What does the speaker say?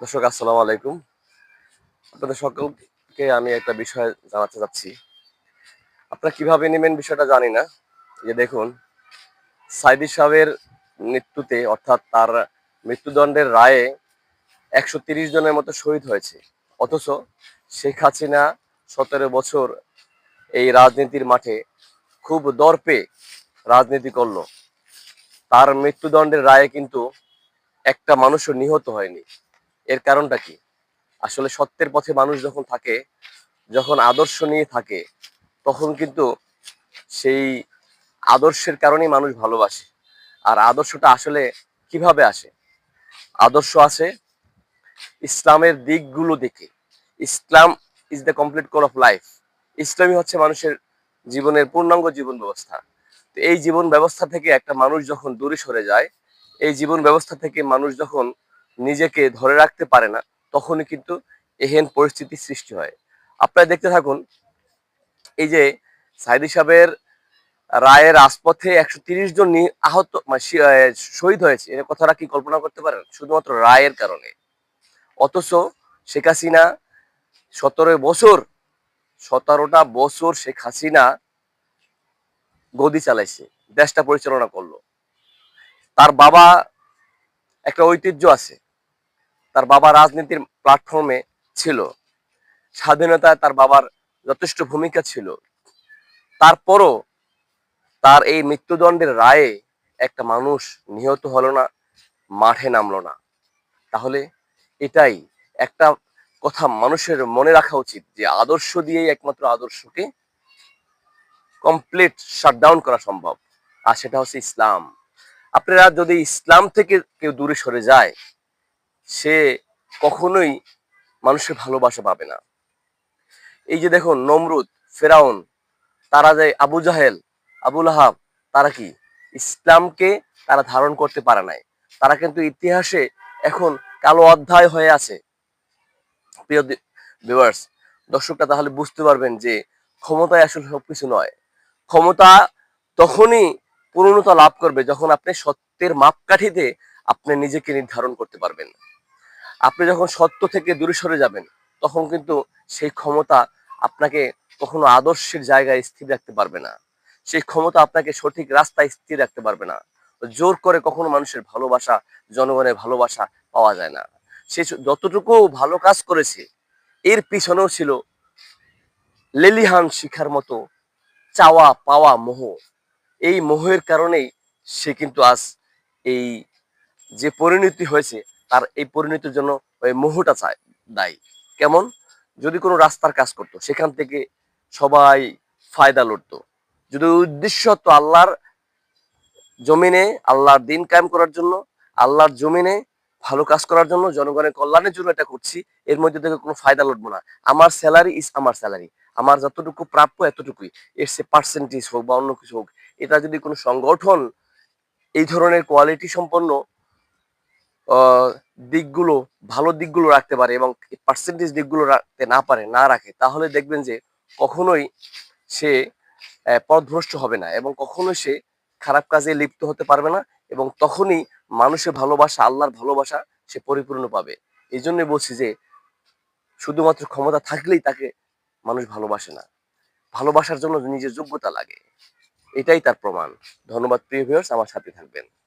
দর্শক, আসসালামু আলাইকুম। আপনাদের সকলকে আমি একটা বিষয় জানাতে চাচ্ছি আপনারা কীভাবে নেবেন বিষয়টা জানি না। যে দেখুন সাইদি সাহেবের মৃত্যুতে, অর্থাৎ তার মৃত্যুদণ্ডের রায়ে একশো জনের মতো শহীদ হয়েছে। অথচ শেখ হাসিনা সতেরো বছর এই রাজনীতির মাঠে খুব দর্পে রাজনীতি করল। তার মৃত্যুদণ্ডের রায়ে কিন্তু একটা মানুষও নিহত হয়নি। এর কারণটা কি? আসলে সত্যের পথে মানুষ যখন থাকে, যখন আদর্শ নিয়ে থাকে, তখন কিন্তু সেই আদর্শের কারণেই মানুষ ভালোবাসে। আর আদর্শটা আসলে কীভাবে আসে? আদর্শ আসে ইসলামের দিকগুলো দেখে। Islam is the complete core of life ইসলামই হচ্ছে মানুষের জীবনের পূর্ণাঙ্গ জীবন ব্যবস্থা। তো এই জীবন ব্যবস্থা থেকে একটা মানুষ যখন দূরে সরে যায়, এই জীবন ব্যবস্থা থেকে মানুষ যখন নিজেকে ধরে রাখতে পারে না, তখনই কিন্তু এহেন পরিস্থিতি সৃষ্টি হয়। আপনারা দেখতে থাকুন, এই যে সাইদি সাহেবের রায়ের রাজপথে একশো তিরিশ জন আহত মানে শহীদ হয়েছে, এর কথাটা কি কল্পনা করতে পারেন? শুধুমাত্র রায়ের কারণে। অথচ শেখ হাসিনা সতেরো বছর, সতেরোটা বছর শেখ হাসিনা গদি চালাইছে, দেশটা পরিচালনা করল। তার বাবা একটা ঐতিহ্য আছে তার বাবা রাজনীতির প্ল্যাটফর্মে ছিল। স্বাধীনতায় তার বাবার যথেষ্ট ভূমিকা ছিল। তারপরও তার এই মৃত্যুদণ্ডের রায়ে একটা মানুষ নিহত হলো না, মাঠে নামলো না। তাহলে এটাই একটা কথা মানুষের মনে রাখা উচিত যে আদর্শ দিয়েই একমাত্র আদর্শকে কমপ্লিট শাটডাউন করা সম্ভব। আর সেটা হচ্ছে ইসলাম। আপনারা যদি ইসলাম থেকে কেউ দূরে সরে যায় সে কখনোই মানুষের ভালোবাসা পাবে না। এই যে দেখুন, নমরুদ, ফেরাউন, তারা যে আবু জাহেল আবুল আহাব তারা কি? ইসলামকে তারা ধারণ করতে পারে নাই। তারা কিন্তু ইতিহাসে এখন কালো অধ্যায় হয়ে আছে। প্রিয় দর্শকরা তাহলে বুঝতে পারবেন যে ক্ষমতায় আসলে সবকিছু নয়। ক্ষমতা তখনই পূর্ণতা লাভ করবে যখন আপনি সত্যের মাপকাঠিতে আপনি নিজেকে নির্ধারণ করতে পারবেন। আপনি যখন সত্য থেকে দূরে সরে যাবেন, তখন কিন্তু সেই ক্ষমতা আপনাকে কখনো আদর্শের জায়গায় স্থির রাখতে পারবে না। সেই ক্ষমতা আপনাকে সঠিক রাস্তায় স্থির রাখতে পারবে না। জোর করে কখনো মানুষের ভালোবাসা, জনগণের ভালোবাসা পাওয়া যায় না। সে যতটুকু ভালো কাজ করেছে, এর পিছনেও ছিল লেলিহান শিখার মতো চাওয়া পাওয়া মোহ। এই মোহের কারণেই সে কিন্তু আজ এই যে পরিণতি হয়েছে তার এই পরিণতির জন্য ওই মোহটা চায়, দায়ী। কেমন? যদি কোনো রাস্তার কাজ করতো, সেখান থেকে সবাই ফায়দা লড়তো। যদি উদ্দেশ্য তো আল্লাহর জমিনে, আল্লাহর দিন কায়েম করার জন্য, আল্লাহর জমিনে ভালো কাজ করার জন্য, জনগণের কল্যাণের জন্য এটা করছি, এর মধ্যে থেকে কোনো ফায়দা লড়বো না। আমার স্যালারি ইজ আমার স্যালারি আমার যতটুকু প্রাপ্য, এতটুকুই। এর সে পার্সেন্টেজ হোক বা অন্য কিছু হোক, এটা যদি কোনো সংগঠন এই ধরনের কোয়ালিটি সম্পন্ন দিকগুলো, ভালো দিকগুলো রাখতে পারে এবং পার্সেন্টেজ দিকগুলো রাখতে না পারে, না রাখে, তাহলে দেখবেন যে কখনোই সে পথভ্রষ্ট হবে না এবং কখনোই সে খারাপ কাজে লিপ্ত হতে পারবে না এবং তখনই মানুষের ভালোবাসা, আল্লাহর ভালোবাসা সে পরিপূর্ণ পাবে। এই জন্যই বলছি যে শুধুমাত্র ক্ষমতা থাকলেই তাকে মানুষ ভালোবাসে না। ভালোবাসার জন্য নিজের যোগ্যতা লাগে। এটাই তার প্রমাণ। ধন্যবাদ প্রিয় ভিউয়ার্স আমার সাথে থাকবেন।